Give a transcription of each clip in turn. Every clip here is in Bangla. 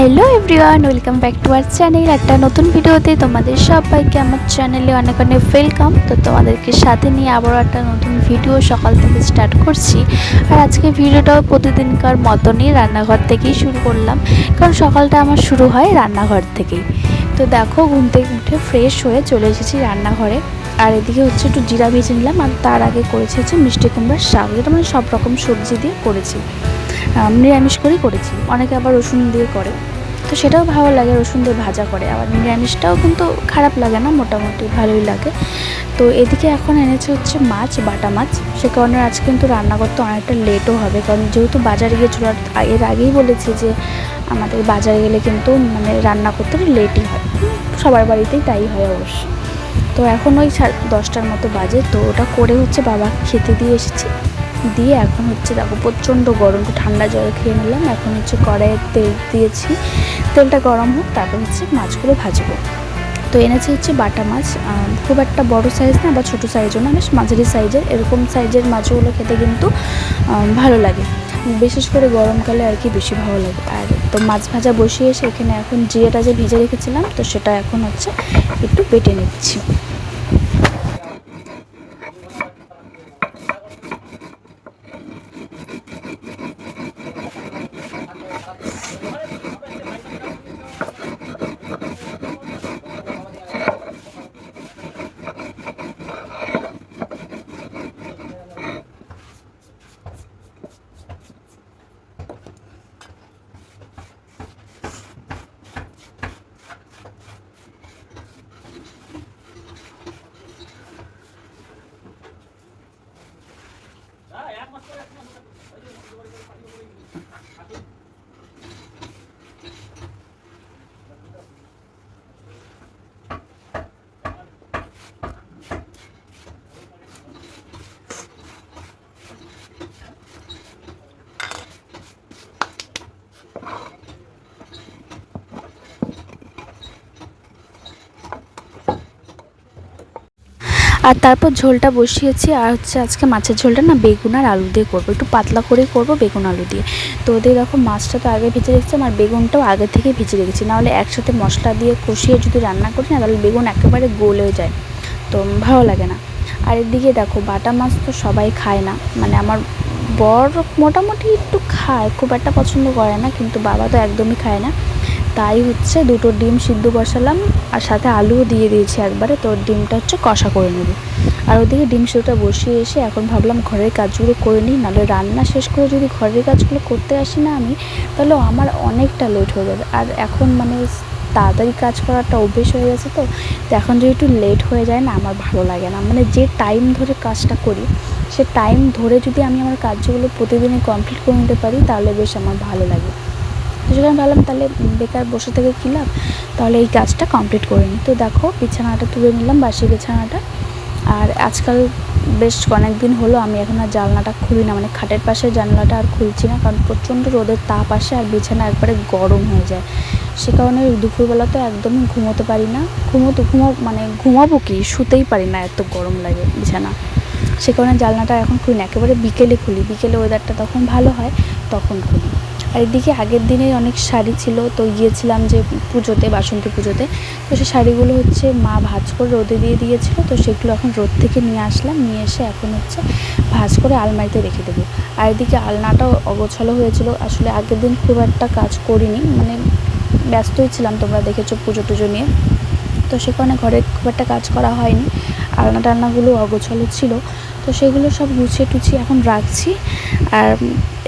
Hello everyone welcome back to our channel একটা নতুন ভিডিওতে তোমাদের সবাইকে আমার চ্যানেলে অনেক অনেক ওয়েলকাম তো তোমাদেরকে সাথে নিয়ে আবারও একটা নতুন ভিডিও সকাল থেকে স্টার্ট করছি। আর আজকে ভিডিওটাও প্রতিদিনকার মতনই রান্নাঘর থেকেই শুরু করলাম। কারণ সকালটা আমার শুরু হয় রান্নাঘর থেকেই। তো দেখো, ঘুম থেকে উঠে ফ্রেশ হয়ে চলে এসেছি রান্নাঘরে। আর এদিকে হচ্ছে একটু জিরা ভেজে নিলাম। আর তার আগে করেছি হচ্ছে মিষ্টি কুমড়ার শাক। যেটা মানে সব রকম সবজি দিয়ে করেছি। নিরামিষ করেই করেছি। অনেকে আবার রসুন দিয়ে করে। তো সেটাও ভালো লাগে, রসুন দিয়ে ভাজা করে। আবার নিরামিষটাও কিন্তু খারাপ লাগে না, মোটামুটি ভালোই লাগে। তো এদিকে এখন এনেছে হচ্ছে মাছ, বাটা মাছ। সে কারণে আজ কিন্তু রান্না করতে অনেকটা লেটও হবে। কারণ যেহেতু বাজারে গিয়েছিল আর এর আগেই বলেছি যে আমাদের বাজারে গেলে কিন্তু মানে রান্না করতে লেটই হয়। সবার বাড়িতেই তাই হয় অবশ্য। তো এখন ওই দশটার মতো বাজে। তো ওটা করে হচ্ছে বাবা খেতে দিয়ে এসেছি। দিয়ে এখন হচ্ছে দেখো প্রচণ্ড গরম ঠান্ডা জল খেয়ে নিলাম। এখন হচ্ছে কড়াইয়ে তেল দিয়েছি। তেলটা গরম হোক, তারপর হচ্ছে মাছগুলো ভাজবো। তো এনেছি হচ্ছে বাটা মাছ। খুব একটা বড় সাইজ না বা ছোটো সাইজও না, বেশ মাঝারি সাইজের এরকম সাইজের মাছগুলো খেতে কিন্তু ভালো লাগে। বিশেষ করে গরমকালে আর কি বেশি ভালো লাগে। আর তো মাছ ভাজা বসিয়ে এসে এখানে এখন জিরেটা যে ভিজে রেখেছিলাম, তো সেটা এখন হচ্ছে একটু বেটে নিচ্ছি। আর তারপর ঝোলটা বসিয়েছি। আর হচ্ছে আজকে মাছের ঝোলটা না বেগুন আর আলু দিয়ে করব। একটু পাতলা করেই করব বেগুন, আলু দিয়ে। তো ওদের দেখো মাছটা তো আগে ভেজে রেখেছি আর বেগুনটাও আগে থেকে ভেজে রেখেছি। নাহলে একসাথে মশলা দিয়ে কষিয়ে যদি রান্না করি না, তাহলে বেগুন একেবারে গলেও যায়। তো ভালো লাগে না। আর এদিকে দেখো বাটা মাছ তো সবাই খায় না। মানে আমার বর মোটামুটি একটু খায়, খুব একটা পছন্দ করে না, কিন্তু বাবা তো একদমই খায় না। তাই হচ্ছে দুটো ডিম সিদ্ধ বসালাম আর সাথে আলুও দিয়ে দিয়েছি একবারে। তো ডিমটা হচ্ছে কষা করে নেব। আর ওদিকে ডিম সিদ্ধটা বসিয়ে এসে এখন ভাবলাম ঘরের কাজগুলো করে নিই, নাহলে রান্না শেষ করে যদি ঘরের কাজগুলো করতে আসি না আমি, তাহলে আমার অনেকটা লেট হয়ে যাবে। আর এখন মানে তাড়াতাড়ি কাজ করাটা অভ্যেস হয়ে গেছে তো তো এখন যদি একটু লেট হয়ে যায় না, আমার ভালো লাগে না। মানে যে টাইম ধরে কাজটা করি, সে টাইম ধরে যদি আমি আমার কাজগুলো প্রতিদিনই কমপ্লিট করে নিতে পারি, তাহলে বেশ আমার ভালো লাগে। তো সেখানে ভাবলাম তাহলে বেকার বসে থেকে কী লাভ? তাহলে এই কাজটা কমপ্লিট করে নিই তো দেখো, বিছানাটা তুলে নিলাম, বাসি বিছানাটা। আর আজকাল বেশ অনেক দিন হলো, আমি এখন আর জানলাটা খুলি না। মানে খাটের পাশে জানলাটা আর খুলছি না, কারণ প্রচণ্ড রোদের তাপ আসে আর বিছানা একবারে গরম হয়ে যায়। সে কারণে দুপুরবেলা তো একদমই ঘুমোতে পারি না। ঘুমোতে, ঘুমো মানে ঘুমাবো কি? শুতেই পারি না, এত গরম লাগে বিছানা। সে কারণে জানলাটা এখন খুলি না, একেবারে বিকেলে খুলি। বিকেলে ওয়েদারটা তখন ভালো হয়, তখন খুলি। আর এদিকে আগের দিনে অনেক শাড়ি ছিল, তো গিয়েছিলাম যে পুজোতে, বাসন্তী পুজোতে। তো সেই শাড়িগুলো হচ্ছে মা ভাজ করে রোদে দিয়ে দিয়েছিল, তো সেগুলো এখন রোদ থেকে নিয়ে আসলাম, নিয়ে এসে এখন হচ্ছে ভাজ করে আলমারিতে রেখে দেবো। আর এদিকে আলনাটাও অগোছালো হয়েছিল, আসলে আগের দিন খুব একটা কাজ করিনি মানে ব্যস্তই ছিলাম তোমরা দেখেছ পুজো টুজো নিয়ে। তো সেখানে ঘরে খুব একটা কাজ করা হয়নি। আলনা টালনাগুলো অগোছালো ছিল। তো সেগুলো সব গুছিয়ে টুছিয়ে এখন রাখছি। আর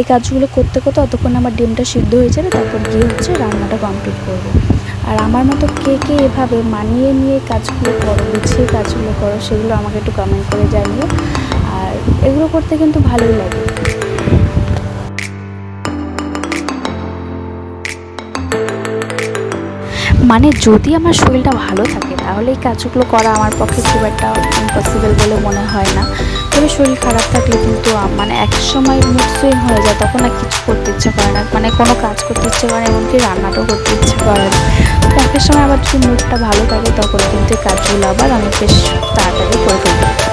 এই কাজগুলো করতে করতে অতক্ষণ আমার ডিমটা সিদ্ধ হয়ে যাবে, তারপর গিয়ে হচ্ছে রান্নাটা কমপ্লিট করব। আর আমার মতো কে কে এভাবে মানিয়ে নিয়ে কাজগুলো করো, গুছিয়ে কাজগুলো করো, সেগুলো আমাকে একটু কমেন্ট করে জানিও। আর এগুলো করতে কিন্তু ভালোই লাগে। মানে যদি আমার শরীরটা ভালো থাকে, তাহলে এই কাজগুলো করা আমার পক্ষে খুব একটা ইম্পসিবল বলে মনে হয় না। তবে শরীর খারাপ থাকলে কিন্তু মানে এক সময় মুড সুইং হয়ে যায়, তখন আর কিছু করতে ইচ্ছে করে না। মানে কোনো কাজ করতে ইচ্ছে করে না, এমনকি রান্নাটাও করতে ইচ্ছে করে না। তো একটা সময় আবার যদি মুডটা ভালো থাকে, তখন কিন্তু কাজগুলো আবার আমি বেশ তাড়াতাড়ি করে ফেলব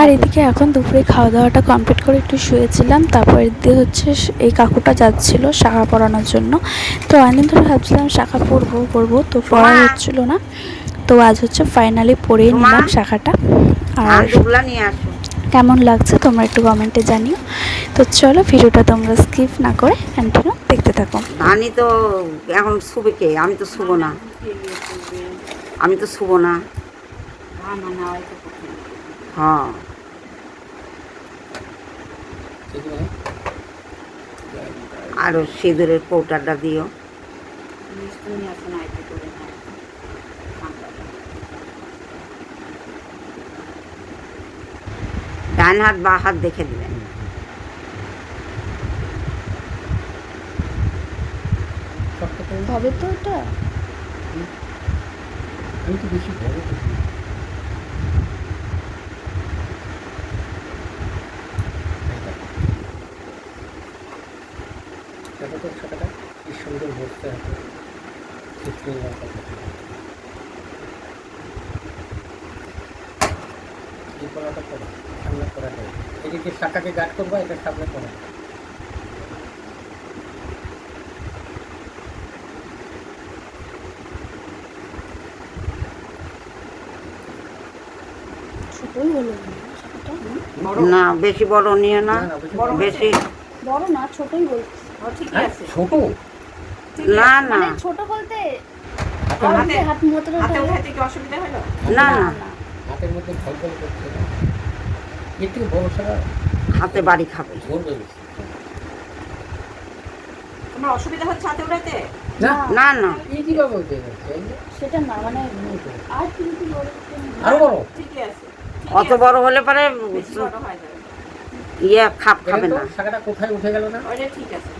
আর এদিকে এখন দুপুরে খাওয়া দাওয়াটা কমপ্লিট করে একটু শুয়েছিলাম। তারপর এদিকে হচ্ছে এই কাকুটা যাচ্ছিল শাখা পরানোর জন্য। তো অনেকদিন ধরে ভাবছিলাম শাখা পরবো পরবো তো পড়া। হচ্ছিল না। তো আজ হচ্ছে ফাইনালি সোমা। নিলাম শাখাটা। আর আলুগুলা নিয়ে আসো। কেমন লাগছে তোমরা একটু কমেন্টে জানিও। তো চলো ভিডিওটা তোমরা স্কিপ না করে কন্টিনিউ দেখতে থাকো। আমি তো এখন শুবে কে? আমি তো শুবো না। আমি তো শুবো না। হ্যাঁ আরও সিঁদুরের কৌটাটা দিও ডান হাত বা হাত দেখে দিবেন হবে তো এটা আমি তো বেশি বড় করি। এই দেখো। দেখো তো ছোটটা কি সুন্দর বসতে আছে চিত্র এই কলাটা করো সামনে করা যায় এদিকে শাখাকে গাট করব এটা সামনে করা না বেশি বড় নিও না। বড় বেশি। বড় না ছোটই বলছি। হ্যাঁ, ছোট? না না। মানে ছোট বলতে হাতের হাত মতো না না হাতের মধ্যে ফল ফল করছে। না এর থেকে বড় সারা হাতে বাড়ি খাবে তোমার অসুবিধা হচ্ছে হাতে উঠাতে না। না এই হতে যাচ্ছে সেটা না মানে আর কিন্তু আরও বড় ঠিকই আছে। অত বড় হলে পরে ইয়ে খাপ খাবে না। শাখাটা কোথায় উঠে গেল না? ঠিক আছে।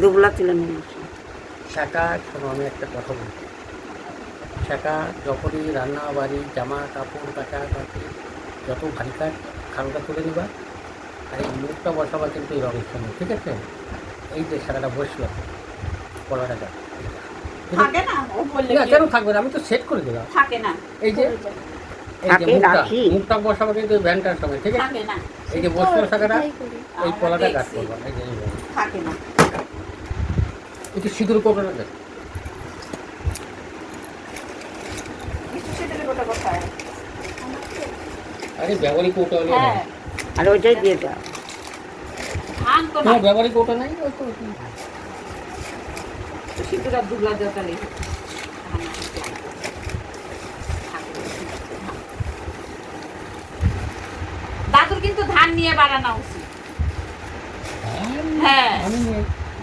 দুগুলা তুলে শাখা শোনো আমি একটা কথা বলছি শাখা যখনই রান্না বাড়ি জামা কাপড় কাটা কাটি যত ভারী কাজ খালটা তুলে নিবা আর এই মুখটা বসাবা কিন্তু এই রঙের সঙ্গে ঠিক আছে? এই যে শাখাটা বসল কলাটা না? ও বললে না কি- কেন থাকবে না? আমি তো সেট করে দিলাম। থাকে না। এই যে এই যে মুখটা মুখটা বসাবো কিন্তু এই ভ্যানটার সঙ্গে ঠিক আছে? এই যে বসল শাখাটা এই কলাটা কাট দেখছি। করব। এই যে। থাকে না। একটু সিঁদুর কোটাটা দেখ আরে ব্যবহারিক কৌটা হলে হ্যাঁ। আর ওইটাই দিয়ে দাও। ধান তো না তোমার ব্যবহারিক কৌটা নাই? ওই তো। সিদ্ধটা দুগলা দেওয়ালে দাদুর কিন্তু ধান নিয়ে বাড়ানো উচিত। হ্যাঁ।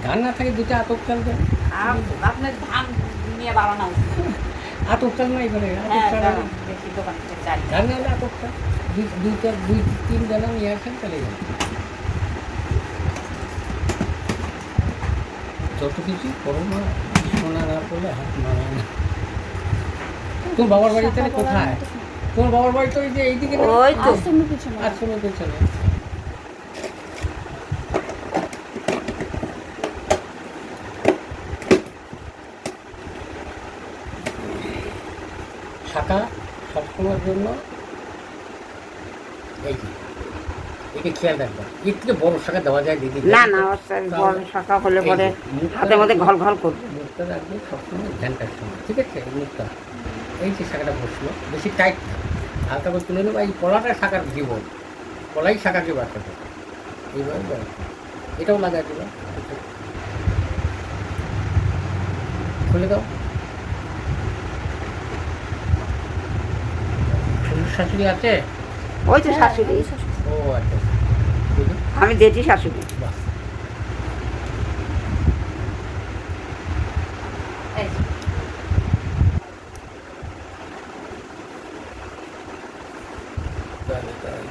ধান না থাকে দুটো আতপ চাল দেন আপনার ধান নিয়ে বাড়ানো আতপ চাল নাই করে আতপ হ্যাঁ ধান না আতপ চাল। দুইটা দুই তিন জানা নিয়ে আসেন চলে যান। যত কিছু করো না সোনা না করলে হাত মানায় না। তোমার বাবার বাড়ি তাহলে কোথায়? তোমার বাবার বাড়ি তো ওই যে এইদিকে না? ওই তো। আশ্রমের পিছনে আর শোনো পেছনে শাখা সবসময়ের জন্য এই যে একে খেয়াল রাখবা। এর থেকে বড় শাখা দেওয়া যায় দিদি না না বড় শাখা হলে পরে হাতের মধ্যে ঘল ঘল করবে। মুখটা রাখবে সবসময় ধ্যানটার সময় ঠিক আছে? মুখটা। এই যে শাখাটা বসল বেশি টাইট না। হালকা করে তুলে নেব। এই কলাটা শাখার জীবন। কলাই শাখাকে বাঁচাতে এইভাবে এটাও লাগাই দেবো। খুলে দাও শ্বশুর শাশুড়ি আছে? ওই তো শাশুড়ি। ও আচ্ছা। আমি জেঠি শাশুড়ি বাহ এই যে, তাহলে তাই।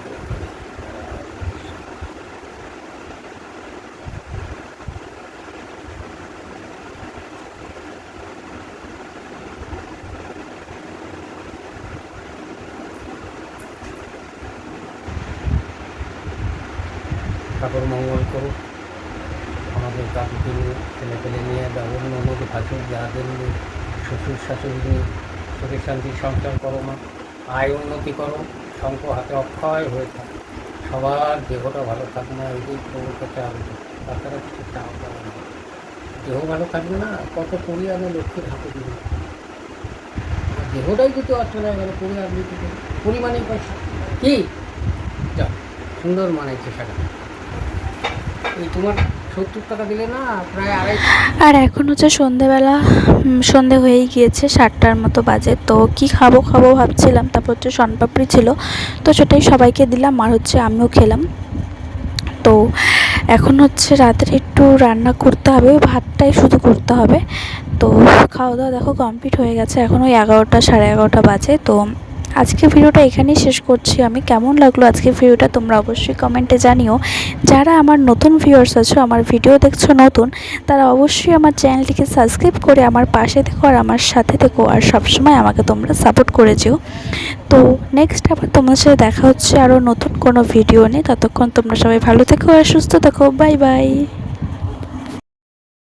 ঠাকুর মঙ্গল করুক। আমাদের কাকুকে নিয়ে, ছেলে পেলে নিয়ে বা অন্য অন্য ভাসুর যাদের নিয়ে, শ্বশুর শাশুড়ি নিয়ে, সুখে শান্তি সংসার করো মা। আয় উন্নতি করো, শঙ্খ হাতে অক্ষয় হয়ে থাকে। সবার দেহটা ভালো থাকবে না যে প্রভুর কাছে আবেদন। তাছাড়া কিছু চাও পাওয়া না। দেহ ভালো থাকবে না, কত পরিবারে লক্ষ্যের হাতে দিবে। দেহটাই যদি অচল হয়ে গেল পরিবার দিতে পরিমাণে পয়সা। কি? যাও, সুন্দর শাড়ি এই আর এখন হচ্ছে সন্ধেবেলা সন্ধে হয়েই গিয়েছে, সাতটার মতো বাজে। তো কি খাব খাব ভাবছিলাম, তারপর হচ্ছে শনপাপড়ি ছিল। তো সেটাই সবাইকে দিলাম, আর হচ্ছে আমিও খেলাম। তো এখন হচ্ছে রাতের একটু রান্না করতে হবে, ওই ভাতটাই শুধু করতে হবে। তো খাওয়া দাওয়া দেখো কমপ্লিট হয়ে গেছে, এখন ওই এগারোটা, সাড়ে এগারোটা বাজে। তো আজকে ভিডিওটা এখানেই শেষ করছি। আমি কেমন লাগল আজকে ভিডিওটা তোমরা অবশ্যই কমেন্টে জানিও। যারা আমার নতুন ভিউয়ার্স আছো, আমার ভিডিও দেখছ নতুন, তারা অবশ্যই আমার চ্যানেলটিকে সাবস্ক্রাইব করে আমার পাশে থেকো আর আমার সাথে থেকো আর সবসময় আমাকে তোমরা সাপোর্ট করে যেও। তো নেক্সট আবার তোমার সাথে দেখা হচ্ছে আরও নতুন কোনো ভিডিও নিয়ে। ততক্ষণ তোমরা সবাই ভালো থেকো আর সুস্থ থেকো। Bye bye